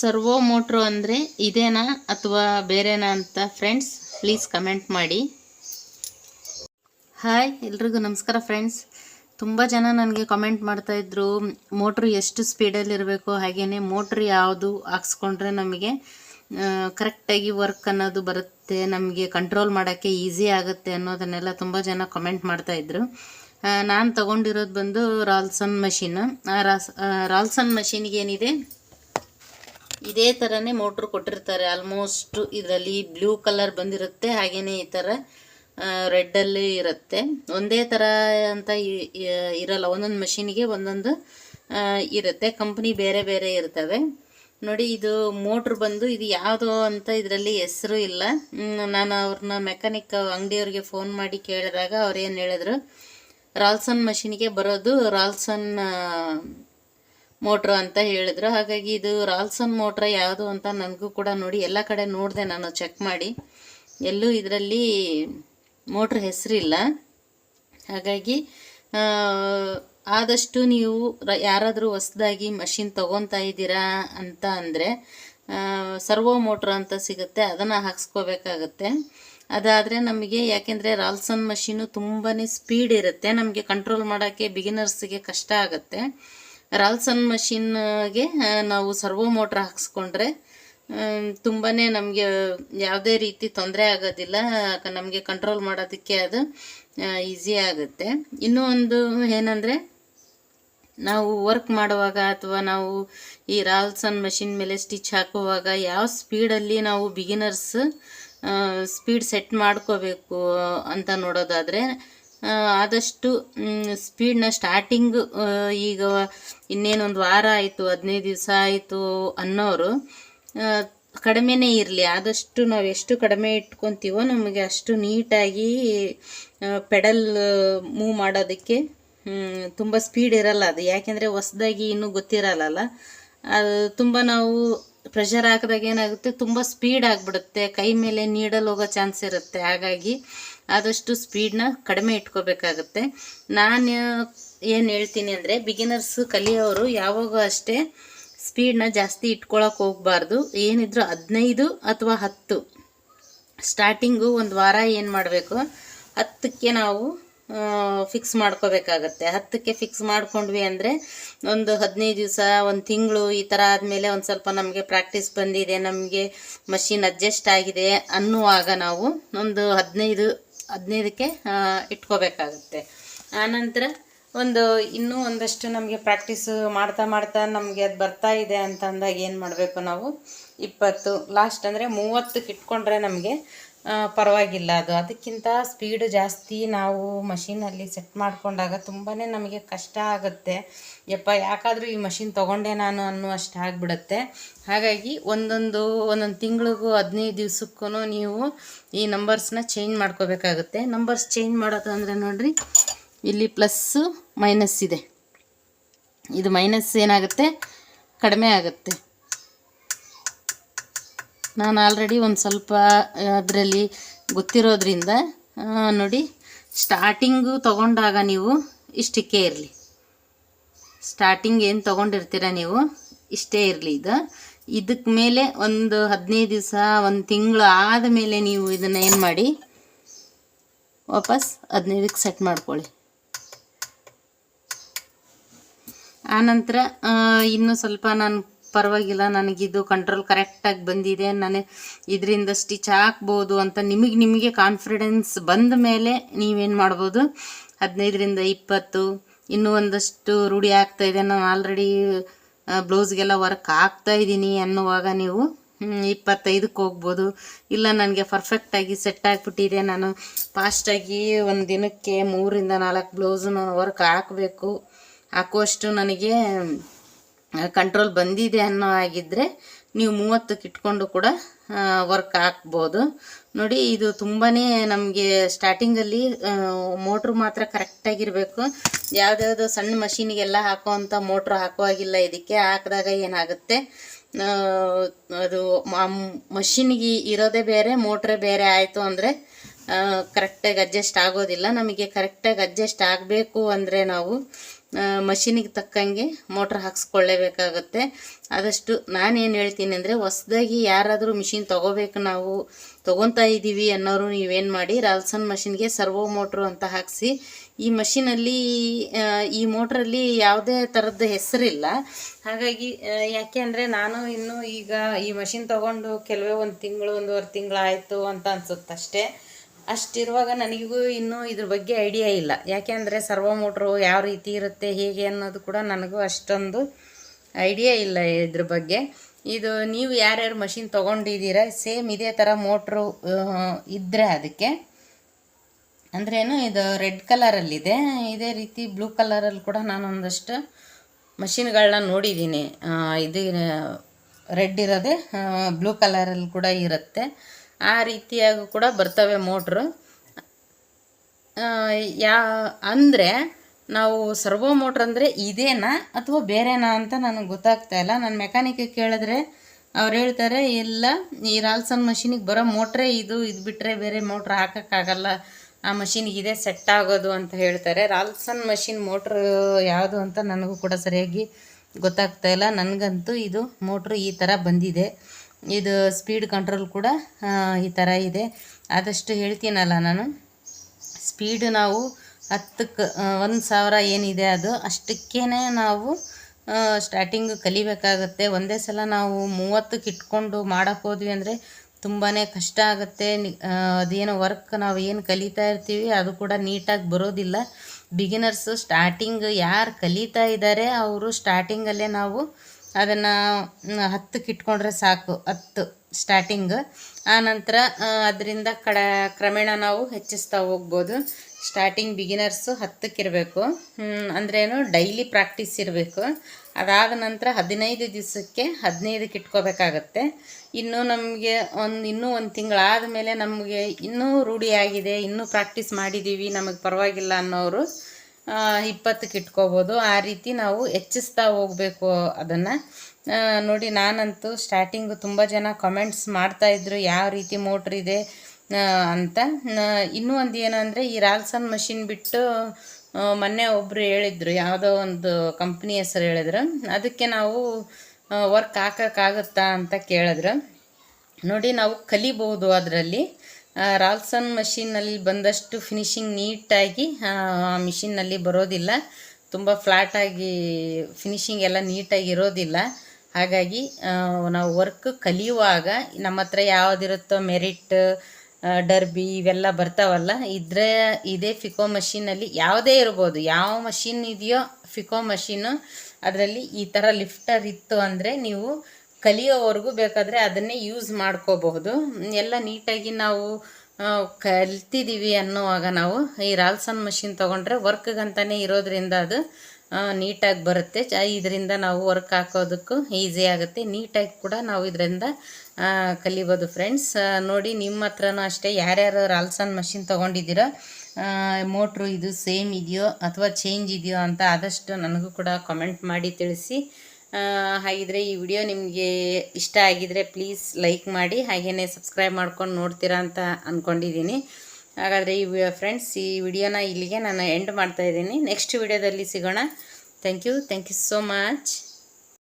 Servo motor ಅಂದರೆ ಇದೇನಾ ಅಥವಾ ಬೇರೆನಾ ಅಂತ ಫ್ರೆಂಡ್ಸ್ ಪ್ಲೀಸ್ ಕಮೆಂಟ್ ಮಾಡಿ. ಹಾಯ್ ಎಲ್ರಿಗೂ ನಮಸ್ಕಾರ ಫ್ರೆಂಡ್ಸ್ ತುಂಬ ಜನ ನನಗೆ ಕಮೆಂಟ್ ಮಾಡ್ತಾಯಿದ್ರು ಮೋಟ್ರು ಎಷ್ಟು ಸ್ಪೀಡಲ್ಲಿ ಇರಬೇಕು ಹಾಗೆಯೇ ಮೋಟ್ರ್ ಯಾವುದು ಹಾಕ್ಸ್ಕೊಂಡ್ರೆ ನಮಗೆ ಕರೆಕ್ಟಾಗಿ ವರ್ಕ್ ಅನ್ನೋದು ಬರುತ್ತೆ, ನಮಗೆ ಕಂಟ್ರೋಲ್ ಮಾಡೋಕ್ಕೆ ಈಸಿ ಆಗುತ್ತೆ ಅನ್ನೋದನ್ನೆಲ್ಲ ತುಂಬ ಜನ ಕಮೆಂಟ್ ಮಾಡ್ತಾಯಿದ್ರು ನಾನು ತಗೊಂಡಿರೋದು ಬಂದು ರಾಲ್ಸನ್ ಮಷೀನು ರಾಸ್ ರಾಲ್ಸನ್ ಮಷೀನ್ಗೆ ಏನಿದೆ? ಇದೇ ಥರನೇ ಮೋಟ್ರ್ ಕೊಟ್ಟಿರ್ತಾರೆ. ಆಲ್ಮೋಸ್ಟ್ ಇದರಲ್ಲಿ ಬ್ಲೂ ಕಲರ್ ಬಂದಿರುತ್ತೆ ಹಾಗೆಯೇ ಈ ಥರ ರೆಡ್ಡಲ್ಲಿ ಇರುತ್ತೆ. ಒಂದೇ ಥರ ಅಂತ ಇರಲ್ಲ. ಒಂದೊಂದು ಮಷೀನಿಗೆ ಒಂದೊಂದು ಇರುತ್ತೆ. ಕಂಪ್ನಿ ಬೇರೆ ಬೇರೆ ಇರ್ತವೆ. ನೋಡಿ, ಇದು ಮೋಟ್ರ್ ಬಂದು, ಇದು ಯಾವುದು ಅಂತ ಇದರಲ್ಲಿ ಹೆಸರು ಇಲ್ಲ. ನಾನು ಅವ್ರನ್ನ ಮೆಕ್ಯಾನಿಕ್ ಅಂಗಡಿಯವ್ರಿಗೆ ಫೋನ್ ಮಾಡಿ ಕೇಳಿದಾಗ ಅವ್ರು ಏನು ಹೇಳಿದ್ರು ರಾಲ್ಸನ್ ಮಷಿನಿಗೆ ಬರೋದು ರಾಲ್ಸನ್ ಮೋಟ್ರು ಅಂತ ಹೇಳಿದ್ರು. ಹಾಗಾಗಿ ಇದು ರಾಲ್ಸನ್ ಮೋಟ್ರ್ ಯಾವುದು ಅಂತ ನನಗೂ ಕೂಡ ನೋಡಿ ಎಲ್ಲ ಕಡೆ ನೋಡಿದೆ ನಾನು ಚೆಕ್ ಮಾಡಿ. ಎಲ್ಲೂ ಇದರಲ್ಲಿ ಮೋಟ್ರ್ ಹೆಸರಿಲ್ಲ. ಹಾಗಾಗಿ ಆದಷ್ಟು ನೀವು ಯಾರಾದರೂ ಹೊಸ್ದಾಗಿ ಮಷಿನ್ ತೊಗೊತಾ ಇದ್ದೀರಾ ಅಂತ ಅಂದರೆ ಸರ್ವೋ ಮೋಟ್ರ್ ಅಂತ ಸಿಗುತ್ತೆ, ಅದನ್ನು ಹಾಕ್ಸ್ಕೋಬೇಕಾಗತ್ತೆ. ಅದಾದರೆ ನಮಗೆ ಯಾಕೆಂದರೆ ರಾಲ್ಸನ್ ಮಷೀನು ತುಂಬಾ ಸ್ಪೀಡ್ ಇರುತ್ತೆ, ನಮಗೆ ಕಂಟ್ರೋಲ್ ಮಾಡೋಕ್ಕೆ ಬಿಗಿನರ್ಸ್ಗೆ ಕಷ್ಟ ಆಗುತ್ತೆ. ರಾಲ್ಸನ್ ಮಷಿನ್ಗೆ ನಾವು ಸರ್ವೋ ಮೋಟ್ರ್ ಹಾಕ್ಸ್ಕೊಂಡ್ರೆ ತುಂಬಾ ನಮಗೆ ಯಾವುದೇ ರೀತಿ ತೊಂದರೆ ಆಗೋದಿಲ್ಲ. ನಮಗೆ ಕಂಟ್ರೋಲ್ ಮಾಡೋದಕ್ಕೆ ಅದು ಈಸಿ ಆಗುತ್ತೆ. ಇನ್ನೂ ಒಂದು ಏನಂದರೆ, ನಾವು ವರ್ಕ್ ಮಾಡುವಾಗ ಅಥವಾ ನಾವು ಈ ರಾಲ್ಸನ್ ಮಷಿನ್ ಮೇಲೆ ಸ್ಟಿಚ್ ಹಾಕುವಾಗ ಯಾವ ಸ್ಪೀಡಲ್ಲಿ ನಾವು ಬಿಗಿನರ್ಸ್ ಸ್ಪೀಡ್ ಸೆಟ್ ಮಾಡ್ಕೋಬೇಕು ಅಂತ ನೋಡೋದಾದರೆ ಆದಷ್ಟು ಸ್ಪೀಡ್ನ ಸ್ಟಾರ್ಟಿಂಗ್ ಈಗ ಇನ್ನೇನೊಂದು ವಾರ ಆಯಿತು, ಹದಿನೈದು ದಿವಸ ಆಯಿತು ಅನ್ನೋರು ಕಡಿಮೆನೇ ಇರಲಿ. ಆದಷ್ಟು ನಾವು ಎಷ್ಟು ಕಡಿಮೆ ಇಟ್ಕೊತೀವೋ ನಮಗೆ ಅಷ್ಟು ನೀಟಾಗಿ ಪೆಡಲ್ ಮೂವ್ ಮಾಡೋದಕ್ಕೆ ತುಂಬ ಸ್ಪೀಡ್ ಇರಲ್ಲ ಅದು. ಯಾಕೆಂದರೆ ಹೊಸ್ದಾಗಿ ಇನ್ನೂ ಗೊತ್ತಿರಲ್ಲ ಅದು ತುಂಬ ನಾವು ಪ್ರೆಷರ್ ಹಾಕಿದಾಗ ಏನಾಗುತ್ತೆ? ತುಂಬ ಸ್ಪೀಡ್ ಆಗಿಬಿಡುತ್ತೆ. ಕೈ ಮೇಲೆ ನೀಡಲ್ ಹೋಗೋ ಚಾನ್ಸ್ ಇರುತ್ತೆ. ಹಾಗಾಗಿ ಆದಷ್ಟು ಸ್ಪೀಡ್ನ ಕಡಿಮೆ ಇಟ್ಕೋಬೇಕಾಗುತ್ತೆ. ನಾನು ಏನು ಹೇಳ್ತೀನಿ ಅಂದರೆ ಬಿಗಿನರ್ಸ್ ಕಲಿಯೋರು ಯಾವಾಗೂ ಅಷ್ಟೇ ಸ್ಪೀಡ್ನ ಜಾಸ್ತಿ ಇಟ್ಕೊಳಕ್ಕೆ ಹೋಗಬಾರ್ದು. ಏನಿದ್ರು ಹದಿನೈದು ಅಥವಾ ಹತ್ತು. ಸ್ಟಾರ್ಟಿಂಗು ಒಂದು ವಾರ ಏನು ಮಾಡಬೇಕು? ಹತ್ತಕ್ಕೆ ನಾವು ಫಿಕ್ಸ್ ಮಾಡ್ಕೋಬೇಕಾಗತ್ತೆ. ಹತ್ತಕ್ಕೆ ಫಿಕ್ಸ್ ಮಾಡ್ಕೊಂಡ್ವಿ ಅಂದರೆ ಒಂದು ಹದಿನೈದು ದಿವಸ, ಒಂದು ತಿಂಗಳು ಈ ಥರ ಆದಮೇಲೆ ಒಂದು ಸ್ವಲ್ಪ ನಮಗೆ ಪ್ರಾಕ್ಟೀಸ್ ಬಂದಿದೆ, ನಮಗೆ ಮಷಿನ್ ಅಡ್ಜಸ್ಟ್ ಆಗಿದೆ ಅನ್ನುವಾಗ ನಾವು ಒಂದು ಹದಿನೈದು, ಹದಿನೈದಕ್ಕೆ ಇಟ್ಕೋಬೇಕಾಗತ್ತೆ. ಆನಂತರ ಒಂದು ಇನ್ನೂ ಒಂದಷ್ಟು ನಮಗೆ ಪ್ರಾಕ್ಟೀಸು ಮಾಡ್ತಾ ಮಾಡ್ತಾ ನಮಗೆ ಅದು ಬರ್ತಾ ಇದೆ ಅಂತ ಅಂದಾಗ ಏನು ಮಾಡಬೇಕು ನಾವು? ಇಪ್ಪತ್ತು ಲಾಸ್ಟ್ ಅಂದರೆ ಮೂವತ್ತಕ್ಕೆ ಇಟ್ಕೊಂಡ್ರೆ ನಮಗೆ ಪರವಾಗಿಲ್ಲ ಅದು. ಅದಕ್ಕಿಂತ ಸ್ಪೀಡ್ ಜಾಸ್ತಿ ನಾವು ಮಷೀನಲ್ಲಿ ಸೆಟ್ ಮಾಡಿಕೊಂಡಾಗ ತುಂಬಾ ನಮಗೆ ಕಷ್ಟ ಆಗುತ್ತೆ. ಯಪ್ಪ, ಯಾಕಾದರೂ ಈ ಮಷಿನ್ ತೊಗೊಂಡೆ ನಾನು ಅನ್ನುವಷ್ಟು ಆಗಿಬಿಡುತ್ತೆ. ಹಾಗಾಗಿ ಒಂದೊಂದು ಒಂದೊಂದು ತಿಂಗಳಿಗೂ ಹದಿನೈದು ದಿವ್ಸಕ್ಕೂ ನೀವು ಈ ನಂಬರ್ಸ್ನ ಚೇಂಜ್ ಮಾಡ್ಕೋಬೇಕಾಗುತ್ತೆ. ನಂಬರ್ಸ್ ಚೇಂಜ್ ಮಾಡೋದು ಅಂದರೆ ನೋಡಿರಿ, ಇಲ್ಲಿ ಪ್ಲಸ್ಸು ಮೈನಸ್ ಇದೆ. ಇದು ಮೈನಸ್ ಏನಾಗುತ್ತೆ? ಕಡಿಮೆ ಆಗುತ್ತೆ. ನಾನು ಆಲ್ರೆಡಿ ಒಂದು ಸ್ವಲ್ಪ ಅದರಲ್ಲಿ ಗೊತ್ತಿರೋದ್ರಿಂದ ನೋಡಿ ಸ್ಟಾರ್ಟಿಂಗು ತೊಗೊಂಡಾಗ ನೀವು ಇಷ್ಟಕ್ಕೆ ಇರಲಿ. ಸ್ಟಾರ್ಟಿಂಗ್ ಏನು ತೊಗೊಂಡಿರ್ತೀರ ನೀವು, ಇಷ್ಟೇ ಇರಲಿ ಇದು. ಇದಕ್ಕೆ ಮೇಲೆ ಒಂದು ಹದಿನೈದು ದಿವಸ, ಒಂದು ತಿಂಗಳು ಆದ ಮೇಲೆ ನೀವು ಇದನ್ನು ಏನು ಮಾಡಿ, ವಾಪಸ್ ಹದಿನೈದಕ್ಕೆ ಸೆಟ್ ಮಾಡ್ಕೊಳ್ಳಿ. ಆನಂತರ ಇನ್ನೂ ಸ್ವಲ್ಪ ನಾನು ಪರವಾಗಿಲ್ಲ, ನನಗಿದು ಕಂಟ್ರೋಲ್ ಕರೆಕ್ಟಾಗಿ ಬಂದಿದೆ ನಾನು ಇದರಿಂದ ಸ್ಟಿಚ್ ಹಾಕ್ಬೋದು ಅಂತ ನಿಮಗೆ ನಿಮಗೆ ಕಾನ್ಫಿಡೆನ್ಸ್ ಬಂದ ಮೇಲೆ ನೀವೇನು ಮಾಡ್ಬೋದು? ಹದಿನೈದರಿಂದ ಇಪ್ಪತ್ತು, ಇನ್ನೂ ಒಂದಷ್ಟು ರೂಢಿ ಆಗ್ತಾ ಇದೆ. ನಾನು ಆಲ್ರೆಡಿ ಬ್ಲೌಸ್ಗೆಲ್ಲ ವರ್ಕ್ ಹಾಕ್ತಾ ಇದ್ದೀನಿ ಅನ್ನುವಾಗ ನೀವು ಇಪ್ಪತ್ತೈದಕ್ಕೆ ಹೋಗ್ಬೋದು. ಇಲ್ಲ, ನನಗೆ ಪರ್ಫೆಕ್ಟಾಗಿ ಸೆಟ್ ಆಗಿಬಿಟ್ಟಿದೆ. ನಾನು ಫಾಸ್ಟಾಗಿ ಒಂದು ದಿನಕ್ಕೆ ಮೂರಿಂದ ನಾಲ್ಕು ಬ್ಲೌಸು ನಾನು ವರ್ಕ್ ಹಾಕಬೇಕು. ಹಾಕುವಷ್ಟು ನನಗೆ ಕಂಟ್ರೋಲ್ ಬಂದಿದೆ ಅನ್ನೋ ಆಗಿದ್ದರೆ ನೀವು ಮೂವತ್ತಕ್ಕೆ ಇಟ್ಕೊಂಡು ಕೂಡ ವರ್ಕ್ ಹಾಕ್ಬೋದು. ನೋಡಿ, ಇದು ತುಂಬಾ ನಮಗೆ ಸ್ಟಾರ್ಟಿಂಗಲ್ಲಿ ಮೋಟ್ರ್ ಮಾತ್ರ ಕರೆಕ್ಟಾಗಿರಬೇಕು ಯಾವುದ್ಯಾವುದೋ ಸಣ್ಣ ಮಷೀನಿಗೆಲ್ಲ ಹಾಕೋವಂಥ ಮೋಟ್ರ್ ಹಾಕುವಾಗಿಲ್ಲ, ಇದಕ್ಕೆ ಹಾಕಿದಾಗ ಏನಾಗುತ್ತೆ? ಅದು ಮಷಿನ್ಗೆ ಇರೋದೇ ಬೇರೆ ಮೋಟ್ರೇ ಬೇರೆ ಆಯಿತು ಅಂದರೆ ಕರೆಕ್ಟಾಗಿ ಅಡ್ಜಸ್ಟ್ ಆಗೋದಿಲ್ಲ. ನಮಗೆ ಕರೆಕ್ಟಾಗಿ ಅಡ್ಜಸ್ಟ್ ಆಗಬೇಕು ಅಂದರೆ ನಾವು ಮಷೀನಿಗೆ ತಕ್ಕಂಗೆ ಮೋಟ್ರ್ ಹಾಕ್ಸ್ಕೊಳ್ಳೇಬೇಕಾಗತ್ತೆ. ಆದಷ್ಟು ನಾನೇನು ಹೇಳ್ತೀನಿ ಅಂದರೆ ಹೊಸ್ದಾಗಿ ಯಾರಾದರೂ ಮಿಷಿನ್ ತೊಗೋಬೇಕು ನಾವು, ತೊಗೊತಾ ಇದ್ದೀವಿ ಅನ್ನೋರು ನೀವೇನು ಮಾಡಿ ರಾಲ್ಸನ್ ಮಷಿನ್ಗೆ ಸರ್ವೋ ಮೋಟ್ರು ಅಂತ ಹಾಕಿಸಿ, ಈ ಮಷಿನಲ್ಲಿ ಈ ಮೋಟ್ರಲ್ಲಿ ಯಾವುದೇ ಥರದ ಹೆಸರಿಲ್ಲ. ಹಾಗಾಗಿ ಯಾಕೆ ಅಂದರೆ ನಾನು ಇನ್ನೂ ಈಗ ಈ ಮಷಿನ್ ತೊಗೊಂಡು ಕೆಲವೇ ಒಂದು ತಿಂಗಳು, ಒಂದೂವರೆ ತಿಂಗಳು ಆಯಿತು ಅಂತ ಅನಿಸುತ್ತಷ್ಟೇ. ಅಷ್ಟಿರುವಾಗ ನನಗೂ ಇನ್ನೂ ಇದ್ರ ಬಗ್ಗೆ ಐಡಿಯಾ ಇಲ್ಲ. ಯಾಕೆಂದರೆ ಸರ್ವ ಮೋಟ್ರು ಯಾವ ರೀತಿ ಇರುತ್ತೆ, ಹೇಗೆ ಅನ್ನೋದು ಕೂಡ ನನಗೂ ಅಷ್ಟೊಂದು ಐಡಿಯಾ ಇಲ್ಲ ಇದ್ರ ಬಗ್ಗೆ. ಇದು ನೀವು ಯಾರ್ಯಾರು ಮಷಿನ್ ತೊಗೊಂಡಿದ್ದೀರಾ ಸೇಮ್ ಇದೇ ಥರ ಮೋಟ್ರು ಇದ್ದರೆ ಅದಕ್ಕೆ. ಅಂದ್ರೇನು ಇದು ರೆಡ್ ಕಲರಲ್ಲಿದೆ ಇದೇ ರೀತಿ ಬ್ಲೂ ಕಲರಲ್ಲಿ ಕೂಡ ನಾನೊಂದಷ್ಟು ಮಷಿನ್ಗಳನ್ನ ನೋಡಿದ್ದೀನಿ. ಇದು ರೆಡ್ ಇರೋದೇ ಬ್ಲೂ ಕಲರಲ್ಲಿ ಕೂಡ ಇರುತ್ತೆ. ಆ ರೀತಿಯಾಗೂ ಕೂಡ ಬರ್ತವೆ ಮೋಟ್ರು. ಯಾ, ಅಂದರೆ ನಾವು ಸರ್ವೋ ಮೋಟ್ರ್ ಅಂದರೆ ಇದೇನಾ ಅಥವಾ ಬೇರೆನಾ ಅಂತ ನನಗೆ ಗೊತ್ತಾಗ್ತಾ ಇಲ್ಲ. ನಾನು ಮೆಕ್ಯಾನಿಕ್ಗೆ ಕೇಳಿದ್ರೆ ಅವ್ರು ಹೇಳ್ತಾರೆ, ಇಲ್ಲ, ಈ ರಾಲ್ಸನ್ ಮಷೀನಿಗೆ ಬರೋ ಮೋಟ್ರೇ ಇದು ಇದು ಬಿಟ್ಟರೆ ಬೇರೆ ಮೋಟ್ರ್ ಹಾಕೋಕ್ಕಾಗಲ್ಲ. ಆ ಮಷೀನಿಗೆ ಇದೇ ಸೆಟ್ ಆಗೋದು ಅಂತ ಹೇಳ್ತಾರೆ. ರಾಲ್ಸನ್ ಮಷಿನ್ ಮೋಟ್ರ್ ಯಾವುದು ಅಂತ ನನಗೂ ಕೂಡ ಸರಿಯಾಗಿ ಗೊತ್ತಾಗ್ತಾ ಇಲ್ಲ. ನನಗಂತೂ ಇದು ಮೋಟ್ರು ಈ ಥರ ಬಂದಿದೆ. ಇದು ಸ್ಪೀಡ್ ಕಂಟ್ರೋಲ್ ಕೂಡ ಈ ಥರ ಇದೆ. ಆದಷ್ಟು ಹೇಳ್ತೀನಲ್ಲ ನಾನು. ಸ್ಪೀಡ್ ನಾವು ಹತ್ತಕ್ಕೆ ಒಂದು ಸಾವಿರ ಏನಿದೆ ಅದು ಅಷ್ಟಕ್ಕೇ ನಾವು ಸ್ಟಾರ್ಟಿಂಗ್ ಕಲಿಬೇಕಾಗತ್ತೆ. ಒಂದೇ ಸಲ ನಾವು ಮೂವತ್ತಕ್ಕೆ ಇಟ್ಕೊಂಡು ಮಾಡೋಕ್ಕೆ ಹೋದ್ವಿ ಅಂದರೆ ತುಂಬಾ ಕಷ್ಟ ಆಗುತ್ತೆ. ಅದೇನೋ ವರ್ಕ್ ನಾವು ಏನು ಕಲಿತಾ ಇರ್ತೀವಿ, ಅದು ಕೂಡ ನೀಟಾಗಿ ಬರೋದಿಲ್ಲ. ಬಿಗಿನರ್ಸು ಸ್ಟಾರ್ಟಿಂಗ್ ಯಾರು ಕಲಿತಾ ಇದ್ದಾರೆ ಅವರು ಸ್ಟಾರ್ಟಿಂಗಲ್ಲೇ ನಾವು ಅದನ್ನು ಹತ್ತಕ್ಕೆ ಇಟ್ಕೊಂಡ್ರೆ ಸಾಕು, ಹತ್ತು ಸ್ಟಾರ್ಟಿಂಗ್ ಆನಂತರ ನಂತರ ಅದರಿಂದ ಕಡ, ಕ್ರಮೇಣ ನಾವು ಹೆಚ್ಚಿಸ್ತಾ ಹೋಗ್ಬೋದು. ಸ್ಟಾರ್ಟಿಂಗ್ ಬಿಗಿನರ್ಸು ಹತ್ತಕ್ಕಿರಬೇಕು ಅಂದ್ರೇನು ಡೈಲಿ ಪ್ರಾಕ್ಟೀಸ್ ಇರಬೇಕು. ಅದಾದ ನಂತರ ಹದಿನೈದು ದಿವಸಕ್ಕೆ ಹದಿನೈದಕ್ಕೆ ಇಟ್ಕೋಬೇಕಾಗತ್ತೆ. ಇನ್ನೂ ನಮಗೆ ಒಂದು, ಇನ್ನೂ ಒಂದು ತಿಂಗಳಾದ ಮೇಲೆ ನಮಗೆ ಇನ್ನೂ ರೂಢಿಯಾಗಿದೆ, ಇನ್ನೂ ಪ್ರಾಕ್ಟೀಸ್ ಮಾಡಿದ್ದೀವಿ ನಮಗೆ ಪರವಾಗಿಲ್ಲ ಅನ್ನೋರು. ಇಪ್ಪತ್ತಕ್ಕೆ ಇಟ್ಕೋಬೋದು. ಆ ರೀತಿ ನಾವು ಹೆಚ್ಚಿಸ್ತಾ ಹೋಗಬೇಕು ಅದನ್ನು. ನೋಡಿ, ನಾನಂತೂ ಸ್ಟಾರ್ಟಿಂಗು ತುಂಬ ಜನ ಕಮೆಂಟ್ಸ್ ಮಾಡ್ತಾಯಿದ್ರು ಯಾವ ರೀತಿ ಮೋಟ್ರ್ ಇದೆ ಅಂತ. ಇನ್ನೂ ಒಂದು ಏನಂದರೆ, ಈ ರಾಲ್ಸನ್ ಮಷಿನ್ ಬಿಟ್ಟು ಮೊನ್ನೆ ಒಬ್ಬರು ಹೇಳಿದರು, ಯಾವುದೋ ಒಂದು ಕಂಪ್ನಿ ಹೆಸರು ಹೇಳಿದ್ರು. ಅದಕ್ಕೆ ನಾವು ವರ್ಕ್ ಹಾಕೋಕ್ಕಾಗುತ್ತಾ ಅಂತ ಕೇಳಿದ್ರು. ನೋಡಿ, ನಾವು ಕಲಿಬೋದು ಅದರಲ್ಲಿ. ರಾಲ್ಸನ್ ಮಷಿನ್ನಲ್ಲಿ ಬಂದಷ್ಟು ಫಿನಿಶಿಂಗ್ ನೀಟಾಗಿ ಮಿಷಿನ್ನಲ್ಲಿ ಬರೋದಿಲ್ಲ. ತುಂಬ ಫ್ಲ್ಯಾಟಾಗಿ ಫಿನಿಶಿಂಗ್ ಎಲ್ಲ ನೀಟಾಗಿ ಇರೋದಿಲ್ಲ. ಹಾಗಾಗಿ ನಾವು ವರ್ಕ್ ಕಲಿಯುವಾಗ ನಮ್ಮ ಹತ್ರ ಯಾವುದಿರುತ್ತೋ ಮೆರಿಟ್ ಡರ್ಬಿ ಇವೆಲ್ಲ ಬರ್ತಾವಲ್ಲ, ಇದ್ರೆ ಇದೇ ಫಿಕೋ ಮಷೀನಲ್ಲಿ ಯಾವುದೇ ಇರ್ಬೋದು. ಯಾವ ಮಷಿನ್ ಇದೆಯೋ ಫಿಕೋ ಮಷೀನು, ಅದರಲ್ಲಿ ಈ ಥರ ಲಿಫ್ಟರ್ ಇತ್ತು ಅಂದರೆ ನೀವು ಕಲಿಯೋವರೆಗೂ ಬೇಕಾದರೆ ಅದನ್ನೇ ಯೂಸ್ ಮಾಡ್ಕೋಬಹುದು. ಎಲ್ಲ ನೀಟಾಗಿ ನಾವು ಕಲ್ತಿದ್ದೀವಿ ಅನ್ನುವಾಗ ನಾವು ಈ ರಾಲ್ಸನ್ ಮಷಿನ್ ತೊಗೊಂಡ್ರೆ ವರ್ಕ್ಗಂತಲೇ ಇರೋದ್ರಿಂದ ಅದು ನೀಟಾಗಿ ಬರುತ್ತೆ. ಚ ಇದರಿಂದ ನಾವು ವರ್ಕ್ ಹಾಕೋದಕ್ಕೂ ಈಸಿ ಆಗುತ್ತೆ. ನೀಟಾಗಿ ಕೂಡ ನಾವು ಇದರಿಂದ ಕಲಿಬೋದು ಫ್ರೆಂಡ್ಸ್ ನೋಡಿ ನಿಮ್ಮ ಹತ್ರನೂ ಅಷ್ಟೇ ಯಾರ್ಯಾರು ರಾಲ್ಸನ್ ಮಷಿನ್ ತೊಗೊಂಡಿದ್ದೀರೋ ಮೋಟ್ರು ಇದು ಸೇಮ್ ಇದೆಯೋ ಅಥವಾ ಚೇಂಜ್ ಇದೆಯೋ ಅಂತ ಆದಷ್ಟು ನನಗೂ ಕೂಡ ಕಮೆಂಟ್ ಮಾಡಿ ತಿಳಿಸಿ. ಹಾಗಿದ್ರೆ ಈ ವಿಡಿಯೋ ನಿಮಗೆ ಇಷ್ಟ ಆಗಿದ್ರೆ ಪ್ಲೀಸ್ ಲೈಕ್ ಮಾಡಿ ಹಾಗೆಯೇ ಸಬ್ಸ್ಕ್ರೈಬ್ ಮಾಡ್ಕೊಂಡು ನೋಡ್ತೀರಾ ಅಂತ ಅಂದ್ಕೊಂಡಿದ್ದೀನಿ ಹಾಗಾದರೆ ಈ ಫ್ರೆಂಡ್ಸ್ ಈ ವಿಡಿಯೋನ ಇಲ್ಲಿಗೆ ನಾನು ಎಂಡ್ ಮಾಡ್ತಾಯಿದ್ದೀನಿ ನೆಕ್ಸ್ಟ್ ವಿಡಿಯೋದಲ್ಲಿ ಸಿಗೋಣ. Thank you thank you so much